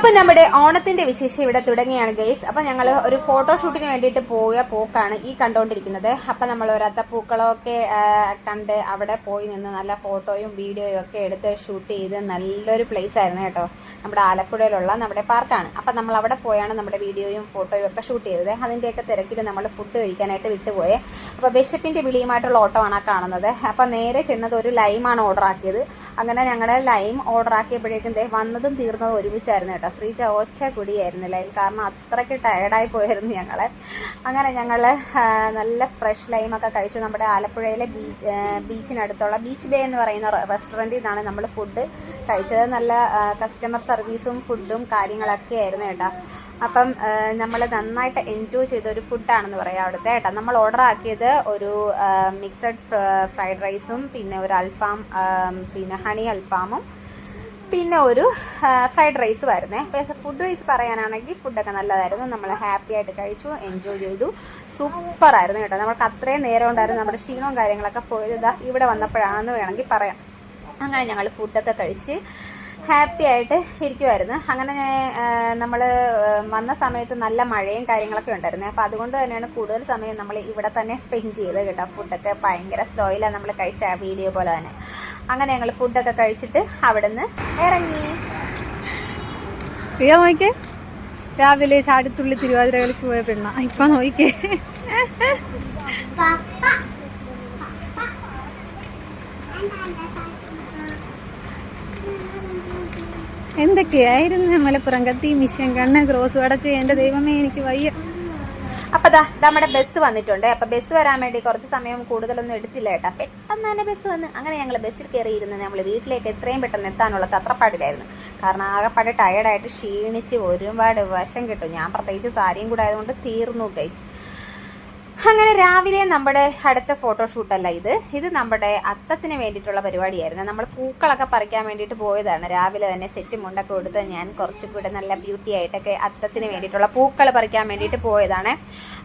അപ്പൊ നമ്മുടെ ഓണത്തിന്റെ വിശേഷം ഇവിടെ തുടങ്ങിയാണ് ഗൈസ് അപ്പൊ ഞങ്ങൾ ഒരു ഫോട്ടോഷൂട്ടിന് വേണ്ടിയിട്ട് പോയ പോക്കാണ് ഈ കണ്ടുകൊണ്ടിരിക്കുന്നത് അപ്പൊ നമ്മൾ ഒരു അത്തപ്പൂക്കളമൊക്കെ കണ്ട് അവിടെ പോയി നിന്ന് നല്ല ഫോട്ടോയും വീഡിയോയും ഒക്കെ എടുത്ത് ഷൂട്ട് ചെയ്ത് നല്ലൊരു പ്ലേസ് ആയിരുന്നു കേട്ടോ. നമ്മുടെ ആലപ്പുഴയിലുള്ള നമ്മുടെ പാർക്കാണ് അപ്പൊ നമ്മൾ അവിടെ പോയാണ് നമ്മുടെ വീഡിയോയും ഫോട്ടോയും ഒക്കെ ഷൂട്ട് ചെയ്തത്. അതിന്റെയൊക്കെ തിരക്കിൽ നമ്മൾ ഫുഡ് കഴിക്കാനായിട്ട് വിട്ടുപോയെ. അപ്പൊ ബിഷപ്പിന്റെ വിളിയുമായിട്ടുള്ള ഓട്ടോ ആണ് കാണുന്നത്. അപ്പൊ നേരെ ചെന്നത് ഒരു ലൈമാണ് ഓർഡർ ആക്കിയത്. അങ്ങനെ ഞങ്ങൾ ലൈം ഓർഡർ ആക്കിയപ്പോഴേക്കും വന്നതും തീർന്നതും ഒരുമിച്ചായിരുന്നു കേട്ടോ. ശ്രീജ ഒറ്റ കുടിയായിരുന്നു ലൈൻ കാരണം അത്രയ്ക്ക് ടയർഡായി പോയിരുന്നു ഞങ്ങൾ അങ്ങനെ ഞങ്ങൾ നല്ല ഫ്രഷ് ലൈമൊക്കെ കഴിച്ചു. നമ്മുടെ ആലപ്പുഴയിലെ ബീ ബീച്ചിനടുത്തുള്ള ബീച്ച് ബേ എന്ന് പറയുന്ന റെസ്റ്റോറന്റിൽ നിന്നാണ് നമ്മൾ ഫുഡ് കഴിച്ചത്. നല്ല കസ്റ്റമർ സർവീസും ഫുഡും കാര്യങ്ങളൊക്കെ ആയിരുന്നു കേട്ടോ. അപ്പം നമ്മൾ നന്നായിട്ട് എൻജോയ് ചെയ്ത ഒരു ഫുഡാണെന്ന് പറയാം അവിടുത്തെ കേട്ടോ. നമ്മൾ ഓർഡർ ആക്കിയത് ഒരു മിക്സഡ് ഫ്രൈഡ് റൈസും പിന്നെ ഒരു അൽഫാം പിന്നെ ഹണി അൽഫാമും പിന്നെ ഒരു ഫ്രൈഡ് റൈസ് വരുന്നേ. അപ്പോൾ ഫുഡ് വൈസ് പറയാനാണെങ്കിൽ ഫുഡൊക്കെ നല്ലതായിരുന്നു. നമ്മൾ ഹാപ്പി ആയിട്ട് കഴിച്ചു എൻജോയ് ചെയ്തു. സൂപ്പർ ആയിരുന്നു കേട്ടോ. നമുക്ക് അത്രയും നേരം ഉണ്ടായിരുന്നു. നമ്മുടെ ക്ഷീണവും കാര്യങ്ങളൊക്കെ പോയത്. ഇവിടെ വന്നപ്പോഴാണെന്ന് വേണമെങ്കിൽ പറയാം. അങ്ങനെ ഞങ്ങൾ ഫുഡൊക്കെ കഴിച്ച് ഹാപ്പി ആയിട്ട് ഇരിക്കുമായിരുന്നു അങ്ങനെ നമ്മൾ വന്ന സമയത്ത് നല്ല മഴയും കാര്യങ്ങളൊക്കെ ഉണ്ടായിരുന്നു. അപ്പോൾ അതുകൊണ്ട് തന്നെയാണ് കൂടുതൽ സമയം നമ്മൾ ഇവിടെ തന്നെ സ്പെൻഡ് ചെയ്തത് കേട്ടോ. ഫുഡൊക്കെ ഭയങ്കര സ്ലോയിലാണ് നമ്മൾ കഴിച്ച വീഡിയോ പോലെ തന്നെ. അങ്ങനെ ഞങ്ങൾ ഫുഡൊക്കെ കഴിച്ചിട്ട് അവിടുന്ന് ഇറങ്ങി. നോക്കിക്കേ രാവിലെ ചാടിത്തുള്ളി തിരുവാതിര കളിച്ച് പോയ പെണ്ണ. ഇപ്പൊ നോക്കിക്കേ എന്തൊക്കെയായിരുന്നു മലപ്പുറം കത്തി മിഷൻ കണ്ണ് ക്രോസ് അടച്ച് എന്റെ ദൈവമേ എനിക്ക് വയ്യ. അപ്പൊ ദാ നമ്മുടെ ബസ് വന്നിട്ടുണ്ട്. അപ്പൊ ബസ് വരാൻ വേണ്ടി കുറച്ച് സമയം കൂടുതലൊന്നും എടുത്തില്ല കേട്ടോ പെട്ടെന്ന് തന്നെ ബസ് വന്ന് അങ്ങനെ ഞങ്ങൾ ബസ്സിൽ കയറിയിരുന്ന് നമ്മൾ വീട്ടിലേക്ക് എത്രയും പെട്ടെന്ന് എത്താനുള്ള തത്രപ്പാടിലായിരുന്നു കാരണം ആകെപ്പാടെ ടയർഡായിട്ട് ക്ഷീണിച്ച് ഒരുപാട് വശം കിട്ടും. ഞാൻ പ്രത്യേകിച്ച് സാരിയും കൂടെ ആയതുകൊണ്ട് തീർന്നു ഗൈസ് അങ്ങനെ രാവിലെ നമ്മുടെ അടുത്ത ഫോട്ടോഷൂട്ടല്ല ഇത്. ഇത് നമ്മുടെ അത്തത്തിന് വേണ്ടിയിട്ടുള്ള പരിപാടിയായിരുന്നു. നമ്മൾ പൂക്കളൊക്കെ പറിക്കാൻ വേണ്ടിയിട്ട് പോയതാണ്. രാവിലെ തന്നെ സെറ്റ് മുണ്ടൊക്കെ കൊടുത്ത് ഞാൻ കുറച്ചുകൂടെ നല്ല ബ്യൂട്ടി ആയിട്ടൊക്കെ അത്തത്തിന് വേണ്ടിയിട്ടുള്ള പൂക്കൾ പറിക്കാൻ വേണ്ടിയിട്ട് പോയതാണ്.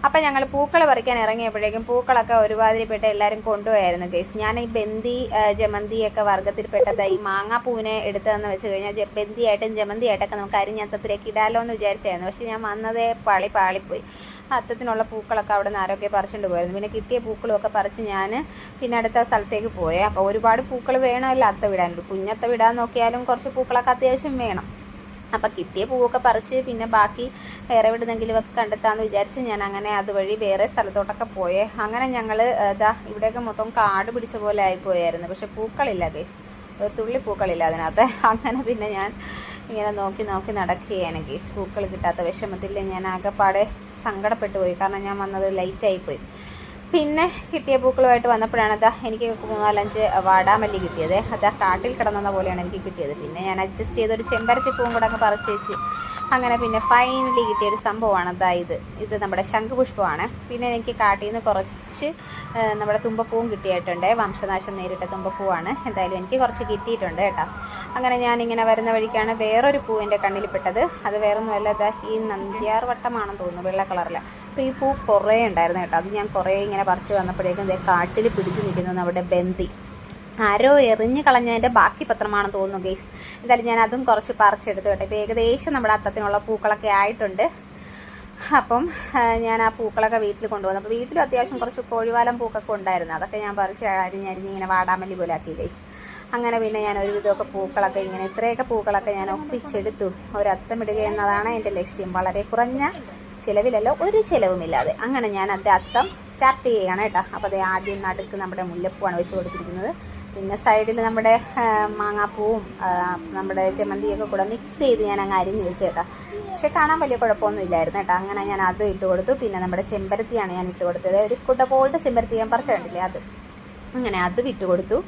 അപ്പം ഞങ്ങൾ പൂക്കൾ പറിക്കാൻ ഇറങ്ങിയപ്പോഴേക്കും പൂക്കളൊക്കെ ഒരുമാതിരിപ്പെട്ട എല്ലാവരും കൊണ്ടുപോയായിരുന്നു കേസ് ഞാൻ ഈ ബന്ദി ജമന്തിയൊക്കെ വർഗത്തിൽപ്പെട്ടത് ഈ മാങ്ങാപ്പൂവിനെ എടുത്തതെന്ന് വെച്ച് കഴിഞ്ഞാൽ ബന്ദിയായിട്ടും ജമന്തിയായിട്ടൊക്കെ നമുക്ക് അരിഞ്ഞത്തത്തിലേക്ക് ഇടാലോ എന്ന് വിചാരിച്ചായിരുന്നു. പക്ഷെ ഞാൻ വന്നതേ പാളി പാളിപ്പോയി. അത്തത്തിനുള്ള പൂക്കളൊക്കെ അവിടെ നിന്ന് ആരൊക്കെ പറിച്ചുകൊണ്ട് പോയിരുന്നു. പിന്നെ കിട്ടിയ പൂക്കളൊക്കെ പറിച്ച് ഞാൻ പിന്നെ അടുത്ത സ്ഥലത്തേക്ക് പോയേ. അപ്പോൾ ഒരുപാട് പൂക്കൾ വേണമല്ലോ അത്ത വിടാനുള്ളൂ കുഞ്ഞത്ത വിടാൻ നോക്കിയാലും കുറച്ച് പൂക്കളൊക്കെ അത്യാവശ്യം വേണം. അപ്പം കിട്ടിയ പൂവൊക്കെ പറിച്ച് പിന്നെ ബാക്കി വേറെ എവിടുന്നെങ്കിലും ഒക്കെ കണ്ടെത്താമെന്ന് വിചാരിച്ച് ഞാൻ അങ്ങനെ അതുവഴി വേറെ സ്ഥലത്തോട്ടൊക്കെ പോയേ. അങ്ങനെ ഞങ്ങൾ ഇതാ ഇവിടെയൊക്കെ മൊത്തം കാട് പിടിച്ച പോലെ ആയിപ്പോയായിരുന്നു പക്ഷെ പൂക്കളില്ല ഗേസ്. ഒരു തുള്ളി പൂക്കളില്ല അതിനകത്ത്. അങ്ങനെ പിന്നെ ഞാൻ ഇങ്ങനെ നോക്കി നോക്കി നടക്കുകയാണ് ഗേസ്. പൂക്കൾ കിട്ടാത്ത വിഷമത്തിൽ ഞാൻ ആകെപ്പാടെ സങ്കടപ്പെട്ടു പോയി കാരണം ഞാൻ വന്നത് ലൈറ്റ് പോയി പിന്നെ കിട്ടിയ പൂക്കളുമായിട്ട് വന്നപ്പോഴാണ് അതാ എനിക്ക് മൂന്നാലഞ്ച് വാടാമല്ലി കിട്ടിയത്. അതാ കാട്ടിൽ കിടന്ന പോലെയാണ് എനിക്ക് കിട്ടിയത്. പിന്നെ ഞാൻ അഡ്ജസ്റ്റ് ചെയ്ത് ഒരു ചെമ്പരത്തി പൂവും കൂടെ അങ്ങ് പറിച്ച് വെച്ച്. അങ്ങനെ പിന്നെ ഫൈനലി കിട്ടിയൊരു സംഭവമാണ്. അതാ ഇത് ഇത് നമ്മുടെ ശംഖുപുഷ്പമാണ്. പിന്നെ എനിക്ക് കാട്ടിൽ നിന്ന് കുറച്ച് നമ്മുടെ തുമ്പപ്പൂവും കിട്ടിയിട്ടുണ്ട്. വംശനാശം നേരിട്ട തുമ്പപ്പൂവാണ്. എന്തായാലും എനിക്ക് കുറച്ച് കിട്ടിയിട്ടുണ്ട് കേട്ടോ. അങ്ങനെ ഞാനിങ്ങനെ വരുന്ന വഴിക്കാണ് വേറൊരു പൂ എന്റെ കണ്ണിൽപ്പെട്ടത്. അത് വേറൊന്നുമല്ല ദാ ഈ നന്ദ്യാർ വട്ടമാണെന്ന് തോന്നുന്നു വെള്ള കളറിൽ അപ്പോൾ ഈ പൂ കുറേ ഉണ്ടായിരുന്നു കേട്ടോ. അത് ഞാൻ കുറേ ഇങ്ങനെ പറിച്ചു വന്നപ്പോഴേക്കും കാട്ടിൽ പിടിച്ചു നിൽക്കുന്നു നമ്മുടെ ബന്ദി ആരോ എറിഞ്ഞു കളഞ്ഞതിന്റെ ബാക്കി പത്രമാണെന്ന് തോന്നുന്നു ഗെയ്സ് എന്തായാലും ഞാൻ അതും കുറച്ച് പറിച്ചെടുത്തു കേട്ടോ. ഇപ്പോൾ ഏകദേശം നമ്മുടെ അത്തത്തിനുള്ള പൂക്കളൊക്കെ ആയിട്ടുണ്ട്. അപ്പം ഞാൻ ആ പൂക്കളൊക്കെ വീട്ടിൽ കൊണ്ടുവന്നു. അപ്പോൾ വീട്ടിലും അത്യാവശ്യം കുറച്ച് കോഴിവാലം പൂക്കൊക്കെ ഉണ്ടായിരുന്നു. അതൊക്കെ ഞാൻ പറിച്ച് അരിഞ്ഞ് അരിഞ്ഞ് ഇങ്ങനെ വാടാമല്ലി പോലെ ആക്കി ഗൈസ് അങ്ങനെ പിന്നെ ഞാൻ ഒരുവിധമൊക്കെ പൂക്കളൊക്കെ ഇങ്ങനെ ഇത്രയൊക്കെ പൂക്കളൊക്കെ ഞാൻ ഒപ്പിച്ചെടുത്തു. ഒരു അത്തമിടുക എന്നതാണ് എന്റെ ലക്ഷ്യം. വളരെ കുറഞ്ഞ ചിലവിലല്ല ഒരു ചിലവുമില്ലാതെ. അങ്ങനെ ഞാൻ അത് അത്തം സ്റ്റാർട്ട് ചെയ്യുകയാണ് കേട്ടോ. അപ്പോൾ അത് ആദ്യം നടുക്ക് നമ്മുടെ മുല്ലപ്പൂവാണ് വെച്ച് കൊടുത്തിരിക്കുന്നത്. പിന്നെ സൈഡിൽ നമ്മുടെ മാങ്ങാപ്പൂവും നമ്മുടെ ചെമ്മന്തിയൊക്കെ കൂടെ മിക്സ് ചെയ്ത് ഞാൻ അങ്ങ് അരിഞ്ഞ് വെച്ച് കേട്ടോ. പക്ഷെ കാണാൻ വലിയ കുഴപ്പമൊന്നും ഇല്ലായിരുന്നു കേട്ടോ. അങ്ങനെ ഞാൻ അതും ഇട്ട് കൊടുത്തു. പിന്നെ നമ്മുടെ ചെമ്പരത്തിയാണ് ഞാൻ ഇട്ട് കൊടുത്തത്. ഒരു കുട്ട പോലത്തെ ചെമ്പരത്തി ഞാൻ പറിച്ചു കണ്ടില്ലേ അത്. അങ്ങനെ അതും ഇട്ട് കൊടുത്തു.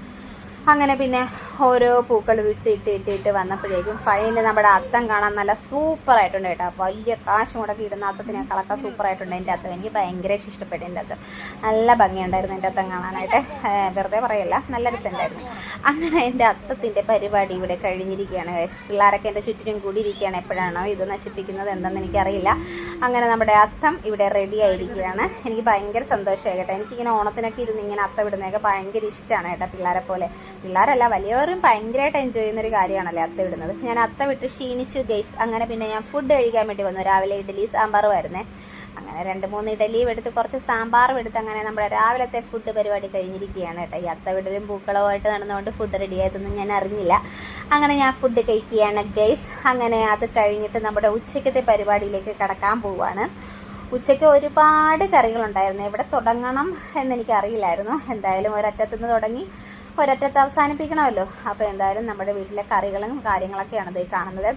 അങ്ങനെ പിന്നെ ഓരോ പൂക്കൾ വിട്ട് ഇട്ട് ഇട്ട് ഇട്ട് വന്നപ്പോഴേക്കും ഫൈനൽ നമ്മുടെ അത്തം കാണാൻ നല്ല സൂപ്പർ ആയിട്ടുണ്ട് കേട്ടോ. വലിയ കാശ് മുടക്കി ഇടുന്ന അത്തത്തിനേക്കാളൊക്കെ സൂപ്പർ ആയിട്ടുണ്ട് എന്റെ അത്തം. എനിക്ക് ഭയങ്കര ഇഷ്ടപ്പെട്ടു എന്റെ അത്തം. നല്ല ഭംഗിയുണ്ടായിരുന്നു എന്റെ അത്തം കാണാനായിട്ട്. വെറുതെ പറയല്ല നല്ല രസമുണ്ടായിരുന്നു അങ്ങനെ എന്റെ അത്തത്തിന്റെ പരിപാടി ഇവിടെ കഴിഞ്ഞിരിക്കുകയാണ്. പിള്ളേരൊക്കെ എന്റെ ചുറ്റിനും കൂടി ഇരിക്കുകയാണ് എപ്പോഴാണോ ഇത് നശിപ്പിക്കുന്നത് എന്തെന്ന് എനിക്കറിയില്ല. അങ്ങനെ നമ്മുടെ അത്തം ഇവിടെ റെഡി ആയിരിക്കുകയാണ്. എനിക്ക് ഭയങ്കര സന്തോഷമായി കേട്ടോ. എനിക്കിങ്ങനെ ഓണത്തിനൊക്കെ ഇരുന്ന് ഇങ്ങനെ അത്തം ഇടുന്നതൊക്കെ ഭയങ്കര ഇഷ്ടമാണ് കേട്ടോ പിള്ളേരെ പോലെ. പിള്ളേരല്ല വലിയവരും ഭയങ്കരമായിട്ട് എൻജോയ് ചെയ്യുന്ന ഒരു കാര്യമാണല്ലേ അത്ത വിടുന്നത് ഞാൻ അത്ത വിട്ട് ക്ഷീണിച്ചു ഗൈസ് അങ്ങനെ പിന്നെ ഞാൻ ഫുഡ് കഴിക്കാൻ വേണ്ടി വന്നു. രാവിലെ ഇഡ്ഡലി സാമ്പാർ ആയിരുന്നേ അങ്ങനെ രണ്ട് മൂന്ന് ഇഡലിയും എടുത്ത് കുറച്ച് സാമ്പാർ എടുത്ത് അങ്ങനെ നമ്മുടെ രാവിലത്തെ ഫുഡ് പരിപാടി കഴിഞ്ഞിരിക്കുകയാണ് കേട്ടോ. ഈ അത്ത വിടലും പൂക്കളവുമായിട്ട് നടന്നുകൊണ്ട് ഫുഡ് റെഡി ആയതൊന്നും ഞാൻ അറിഞ്ഞില്ല. അങ്ങനെ ഞാൻ ഫുഡ് കഴിക്കുകയാണ് ഗൈസ് അങ്ങനെ അത് കഴിഞ്ഞിട്ട് നമ്മുടെ ഉച്ചക്കത്തെ പരിപാടിയിലേക്ക് കടക്കാൻ പോവുകയാണ് ഉച്ചയ്ക്ക് ഒരുപാട് കറികളുണ്ടായിരുന്നു. എവിടെ തുടങ്ങണം എന്നെനിക്ക് അറിയില്ലായിരുന്നു എന്തായാലും ഒരറ്റത്തുനിന്ന് തുടങ്ങി. ഒരറ്റത്ത് അവസാനിപ്പിക്കണമല്ലോ. അപ്പോൾ എന്തായാലും നമ്മുടെ വീട്ടിലെ കറികളും കാര്യങ്ങളൊക്കെയാണ് ഇത് കാണുന്നത്.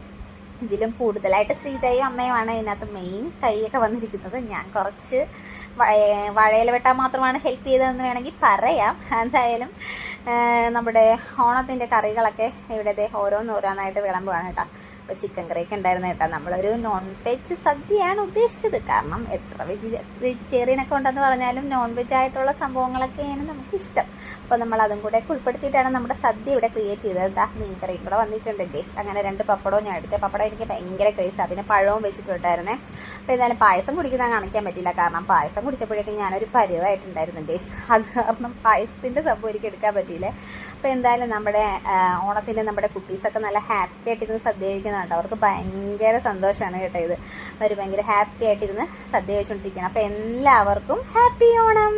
ഇതിലും കൂടുതലായിട്ട് ശ്രീജയും അമ്മയുമാണ് ഇതിനകത്ത് മെയിൻ കൈയൊക്കെ വന്നിരിക്കുന്നത്. ഞാൻ കുറച്ച് വഴ- വാഴയില വെട്ടാൻ മാത്രമാണ് ഹെൽപ്പ് ചെയ്തതെന്ന് വേണമെങ്കിൽ പറയാം. എന്തായാലും നമ്മുടെ ഓണത്തിന്റെ കറികളൊക്കെ ഇവിടെ ദേ ഓരോന്നോരോന്നായിട്ട് വിളമ്പുകയാണ് കേട്ടോ. അപ്പോൾ ചിക്കൻ കറിയൊക്കെ ഉണ്ടായിരുന്നു കേട്ടോ. നമ്മളൊരു നോൺ വെജ് സദ്യയാണ് ഉദ്ദേശിച്ചത്. കാരണം എത്ര വെജ് വെജിറ്റേറിയൻ ഒക്കെ ഉണ്ടെന്ന് പറഞ്ഞാലും നോൺ വെജ് ആയിട്ടുള്ള സംഭവങ്ങളൊക്കെയാണ് നമുക്ക് ഇഷ്ടം അപ്പോൾ നമ്മൾ അതും കൂടെ ഉൾപ്പെടുത്തിയിട്ടാണ് നമ്മുടെ സദ്യ ഇവിടെ ക്രിയേറ്റ് ചെയ്തത്. എന്താ മീൻ കറിയും കൂടെ വന്നിട്ടുണ്ട്. ഗേസ് അങ്ങനെ രണ്ട് പപ്പടവും ഞാൻ എടുത്തത് പപ്പടം എനിക്ക് ഭയങ്കര ക്രേസാണ് പിന്നെ പഴവും വെച്ചിട്ടുണ്ടായിരുന്നേ. അപ്പോൾ എന്തായാലും പായസം കുടിക്കുന്ന കാണിക്കാൻ പറ്റില്ല കാരണം പായസം കുടിച്ചപ്പോഴേക്കും ഞാനൊരു പരുവായിട്ടുണ്ടായിരുന്നു ഗേസ് അത് കാരണം പായസത്തിന്റെ സംഭവം എനിക്ക് എടുക്കാൻ പറ്റിയില്ലേ. അപ്പോൾ എന്തായാലും നമ്മുടെ ഓണത്തിന് നമ്മുടെ കുട്ടീസൊക്കെ നല്ല ഹാപ്പി ആയിട്ടിരുന്ന് സദ്യ കഴിക്കുന്നുണ്ട് അവർക്ക് ഭയങ്കര സന്തോഷമാണ് കേട്ടോ ഇത്. അവർ ഭയങ്കര ഹാപ്പി ആയിട്ടിരുന്ന് സദ്യ കഴിച്ചുകൊണ്ടിരിക്കുകയാണ് അപ്പോൾ എല്ലാവർക്കും ഹാപ്പി ഓണം.